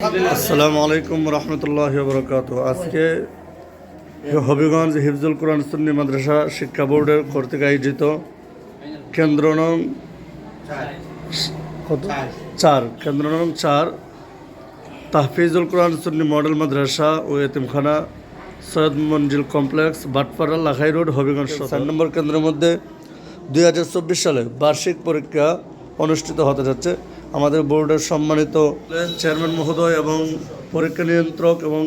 আসসালামু আলাইকুম রহমতুল্লাহ বরকাত আজকে হবিগঞ্জ হিফজুল কোরআন সুন্নি মাদ্রাসা শিক্ষা বোর্ডের কর্তৃক আয়োজিত কেন্দ্র নং? চার। কেন্দ্র নং চার, তাহফিজুল কোরআন সুন্নি মডেল মাদ্রাসা ও এতিমখানা সৈয়দ মঞ্জিল কমপ্লেক্স, বাটপাড়া, লাখাই রোড, হবিগঞ্জ চার নম্বর কেন্দ্রের মধ্যে দুই হাজার চব্বিশ সালে বার্ষিক পরীক্ষা অনুষ্ঠিত হতে যাচ্ছে। আমাদের বোর্ডের সম্মানিত চেয়ারম্যান মহোদয় এবং পরীক্ষা নিয়ন্ত্রক এবং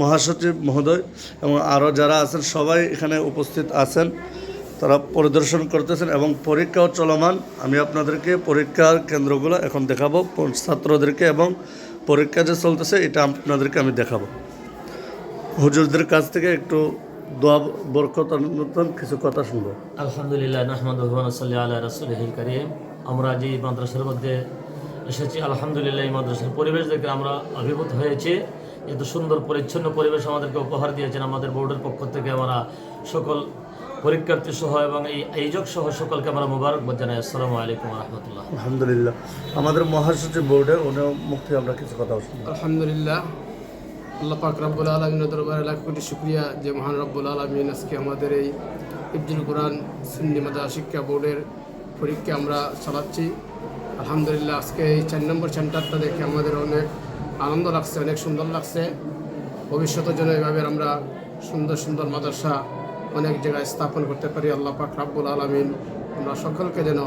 মহাসচিব মহোদয় এবং আরও যারা আছেন, সবাই এখানে উপস্থিত আছেন। তারা পরিদর্শন করতেছেন এবং পরীক্ষাও চলমান। আমি আপনাদেরকে পরীক্ষার কেন্দ্রগুলো এখন দেখাবো, ছাত্রদেরকে এবং পরীক্ষা যে চলতেছে, এটা আপনাদেরকে আমি দেখাবো। হুজুরদের কাছ থেকে একটু দোয়া বরকত নতুন কিছু কথা শুনব। আলহামদুলিল্লাহ আমরা যে মাদ্রাসার মধ্যে এসেছি আলহামদুলিল্লাহ এই মাদ্রাসার পরিবেশ দেখে আমরা অভিভূত হয়েছি। এত সুন্দর পরিচ্ছন্ন পরিবেশ আমাদেরকে উপহার দিয়েছেন আমাদের বোর্ডের পক্ষ থেকে আমরা সকল পরীক্ষার্থী সহ এবং এই আয়োজক সহ সকলকে আমরা মোবারকবাদ জানাই। আসসালামু আলাইকুম রহমতুল্লাহ। আলহামদুলিল্লাহ। আমাদের মহাসচিব বোর্ডে উনি মুখ থেকে আমরা কিছু কথা শুনব আলহামদুলিল্লাহ। আল্লাহ পাক রব্বুল আলমিনের দরবারে লাখ কোটি শুক্রিয়া যে মহান রব্বুল আলমিন আজকে আমাদের এই ইবজুল কোরআন সিন্দি মাদা শিক্ষা বোর্ডের পরীক্ষা আমরা চালাচ্ছি। আলহামদুলিল্লাহ আজকে এই চার নম্বর সেন্টারটা দেখে আমাদের অনেক আনন্দ লাগছে অনেক সুন্দর লাগছে। ভবিষ্যতের জন্য এভাবে আমরা সুন্দর সুন্দর মাদ্রাসা অনেক জায়গায় স্থাপন করতে পারি। আল্লাহ পাক রব্বুল আলমিন আমরা সকলকে যেন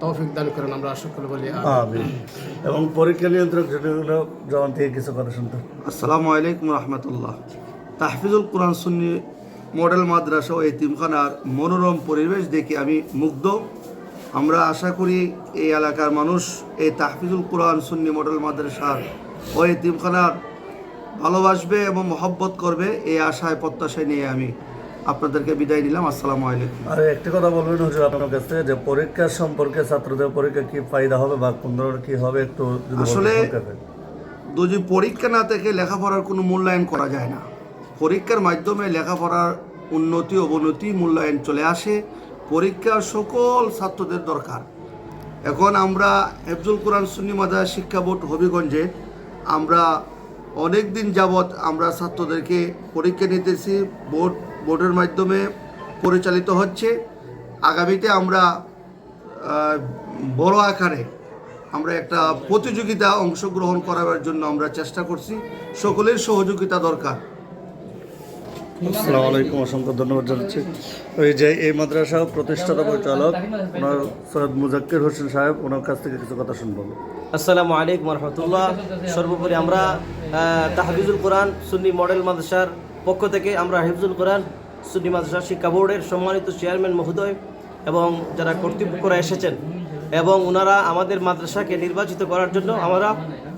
তৌফিক দান করেন আমরা সকলে বলি এবং পরীক্ষা নিয়ন্ত্রক জবান থেকে কিছু কথা শুনতে। আসসালামু আলাইকুম রহমতুল্লাহ। তাহফিজুল কোরআন সুন্নি মডেল মাদ্রাসা ও এতিমখানার মনোরম পরিবেশ দেখে আমি মুগ্ধ। আমরা আশা করি এই এলাকার মানুষ এই তাহফিজুল কোরআন সুন্নি মডেল মাদ্রাসার ও এতিমখানার ভালোবাসবে এবং মহব্বত করবে এই আশায় প্রত্যাশায় নিয়ে আমি আপনাদেরকে বিদায় নিলাম আসসালামু আলাইকুম আর একটি কথা বলবেন হুজুর আপনার কাছ যে পরীক্ষার সম্পর্কে ছাত্রদের পরীক্ষা কি ফায়দা হবে বা কোন ধরনের কি হবে একটু আসলে-। যদি পরীক্ষা না থেকে লেখাপড়ার কোনো মূল্যায়ন করা যায় না পরীক্ষার মাধ্যমে লেখাপড়ার উন্নতি অবনতি মূল্যায়ন চলে আসে পরীক্ষা সকল ছাত্রদের দরকার। এখন আমরা হেফজুল কোরআন সুন্নি মাদার শিক্ষা বোর্ড হবিগঞ্জে আমরা অনেক দিন যাবৎ আমরা ছাত্রদেরকে পরীক্ষা নিতেছি, বোর্ড, বোর্ডের মাধ্যমে পরিচালিত হচ্ছে। আগামীতে আমরা বড় আকারে আমরা একটা প্রতিযোগিতা অংশগ্রহণ করাবার জন্য আমরা চেষ্টা করছি। সকলের সহযোগিতা দরকার। আসসালামু আলাইকুম অসংখ্য ধন্যবাদ জানাচ্ছি। ওই যে এই মাদ্রাসা প্রতিষ্ঠাতা পরিচালক ওনার সৈয়দ মুজাক্কির হোসেন সাহেব ওনার কাছ থেকে কিছু কথা শুনব। আসসালামু আলাইকুম রহমতুল্লাহ। সর্বোপরি আমরা আহ, তাহফিজুল কোরআন সুন্নি মডেল মাদ্রাসার পক্ষ থেকে আমরা হিফজুল কোরআন সুন্নি মাদ্রাসা শিক্ষা বোর্ডের সম্মানিত চেয়ারম্যান মহোদয় এবং যারা কর্তৃপক্ষরা এসেছেন এবং ওনারা আমাদের মাদ্রাসাকে নির্বাচিত করার জন্য আমরা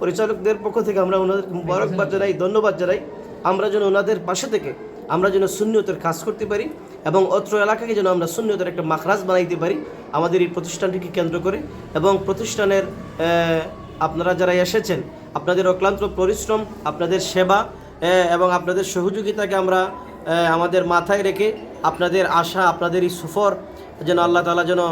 পরিচালকদের পক্ষ থেকে আমরা ওনাদের মুবারকবাদ জানাই ধন্যবাদ জানাই। আমরা যেন ওনাদের পাশে থেকে আমরা যেন শূন্যতের কাজ করতে পারি এবং অত্র এলাকাকে যেন আমরা শূন্যতের একটা মাখরাজ বানাইতে পারি আমাদের এই প্রতিষ্ঠানটিকে কেন্দ্র করে এবং প্রতিষ্ঠানের আপনারা যারা এসেছেন, আপনাদের অক্লান্ত পরিশ্রম, আপনাদের সেবা এবং আপনাদের সহযোগিতাকে আমরা আমাদের মাথায় রেখে আপনাদের আশা, আপনাদের এই সফর যেন আল্লাহ তালা যেন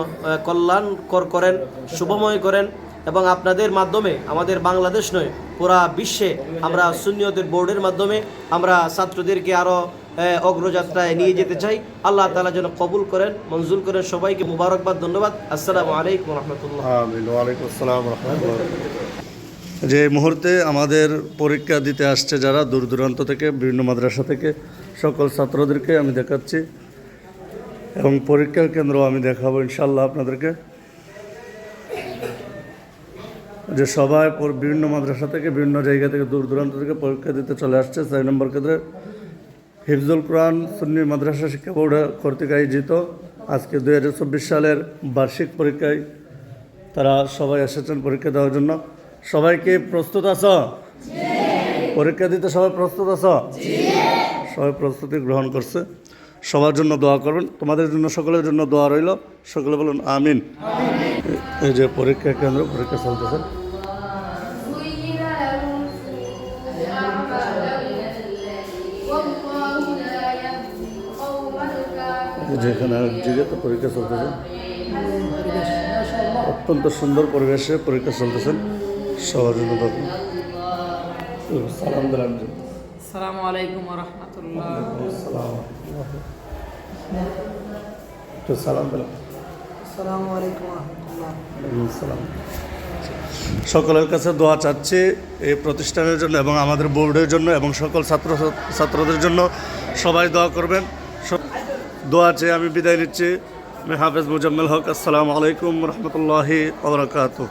কল্যাণকর করেন, শুভময় করেন এবং আপনাদের মাধ্যমে, আমাদের বাংলাদেশ নয়, পুরা বিশ্বে আমরা সুন্নিয়তের বোর্ডের মাধ্যমে আমরা ছাত্রদেরকে আরও অগ্রযাত্রায় নিয়ে যেতে চাই। আল্লাহ তালা যেন কবুল করেন, মঞ্জুর করেন। সবাইকে মুবারকবাদ, ধন্যবাদ। আসসালামু আলাইকুম রহমতুল্লাহ। আসসালাম যে মুহূর্তে আমাদের পরীক্ষা দিতে আসছে যারা, দূর দূরান্ত থেকে, বিভিন্ন মাদ্রাসা থেকে, সকল ছাত্রদেরকে আমি দেখাচ্ছি। এবং পরীক্ষার কেন্দ্র আমি দেখাবো ইনশাল্লাহ আপনাদেরকে। যে সবাই বিভিন্ন মাদ্রাসা থেকে, বিভিন্ন জায়গা থেকে, দূর দূরান্ত থেকে পরীক্ষা দিতে চলে আসছে। ছয় নম্বর কেন্দ্রে হিফজুল কোরআন সুন্নি মাদ্রাসা শিক্ষা বোর্ড কর্তৃক আয়োজিত আজকে দুই হাজার চব্বিশ সালের বার্ষিক পরীক্ষায় তারা সবাই এসেছেন পরীক্ষা দেওয়ার জন্য। সবাইকে প্রস্তুত আছো? পরীক্ষা দিতে সবাই প্রস্তুত আছো? সবাই প্রস্তুতি গ্রহণ করছে। সবার জন্য দোয়া করবেন। তোমাদের জন্য, সকলের জন্য দোয়া রইল। সকলে বলুন, আমিন। এই যে পরীক্ষা কেন্দ্র, পরীক্ষা চলতেছে। যেখানে যেহেতু পরীক্ষা চলতেছে। অত্যন্ত সুন্দর পরিবেশে পরীক্ষা চলতেছেন সবার জন্য সালাম দিলাম সালাম আলাইকুম রহমতুল্লাহ। সালাম। দিলাম সকলের কাছে দোয়া চাচ্ছি এই প্রতিষ্ঠানের জন্য এবং আমাদের বোর্ডের জন্য এবং সকল ছাত্র ছাত্রদের জন্য সবাই দোয়া করবেন। দোয়া চেয়ে আমি বিদায় নিচ্ছি। আমি হাফেজ মুজাম্মেল হক আসসালামু আলাইকুম রহমতুল্লাহি আবরাকাতু